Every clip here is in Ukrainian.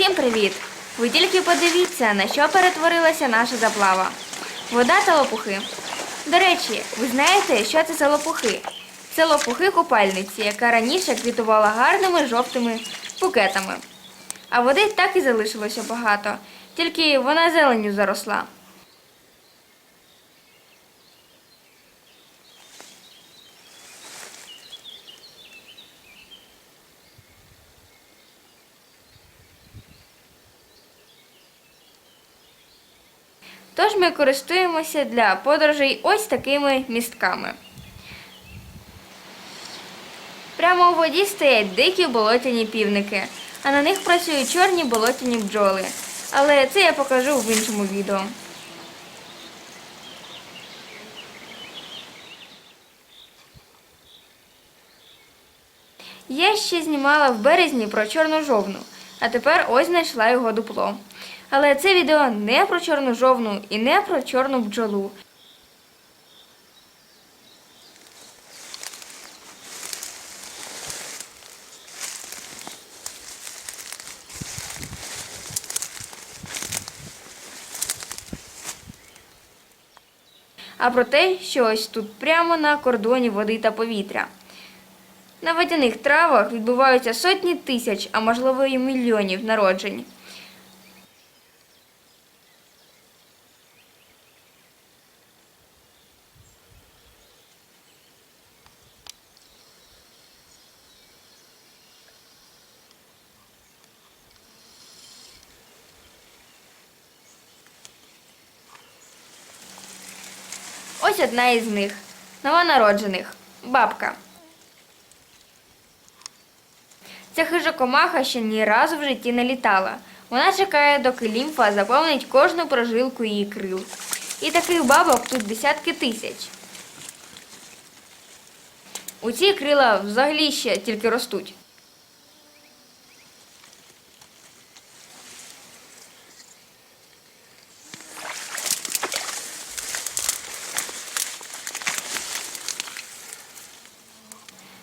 Всім привіт! Ви тільки подивіться, на що перетворилася наша заплава. Вода та лопухи. До речі, ви знаєте, що це за лопухи? Це лопухи купальниці, яка раніше квітувала гарними жовтими букетами. А води так і залишилося багато, тільки вона зеленю заросла. Тож ми користуємося для подорожей ось такими містками. Прямо у воді стоять дикі болотяні півники, а на них працюють чорні болотяні бджоли. Але це я покажу в іншому відео. Я ще знімала в березні про чорну жовну, а тепер ось знайшла його дупло. Але це відео не про чорну жовну і не про чорну бджолу. А про те, що ось тут прямо на кордоні води та повітря. На водяних травах відбуваються сотні тисяч, а можливо і мільйонів народжень. Ось одна із них новонароджених бабка. Ця хижа комаха ще ні разу в житті не літала. Вона чекає, доки лімфа заповнить кожну прожилку її крил. І таких бабок тут десятки тисяч. У ці крила взагалі ще тільки ростуть.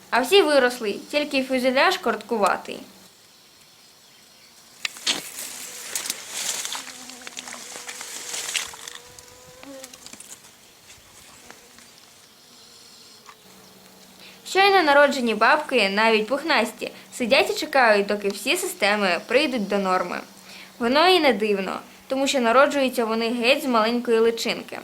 А всі виросли, тільки фюзеляж короткуватий. Щойно народжені бабки, навіть пухнасті, сидять і чекають, доки всі системи прийдуть до норми. Воно і не дивно, тому що народжуються вони геть з маленької личинки.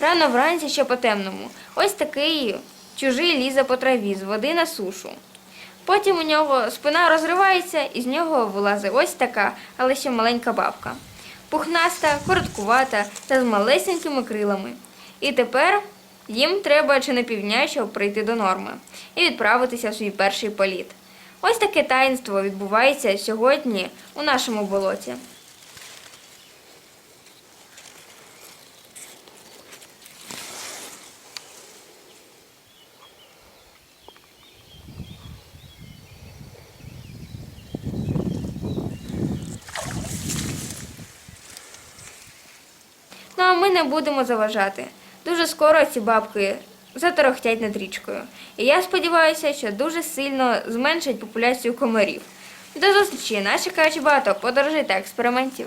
Рано вранці ще по темному. Ось такий чужий лізе по траві з води на сушу. Потім у нього спина розривається, і з нього вилазить ось така, але ще маленька бабка. Пухнаста, короткувата та з малесенькими крилами. І тепер їм треба чи не півдня, щоб прийти до норми і відправитися в свій перший політ. Ось таке таїнство відбувається сьогодні у нашому болоті. А ми не будемо заважати. Дуже скоро ці бабки заторохтять над річкою. І я сподіваюся, що дуже сильно зменшать популяцію комарів. До зустрічі! наші чекає багато подорожей та експериментів.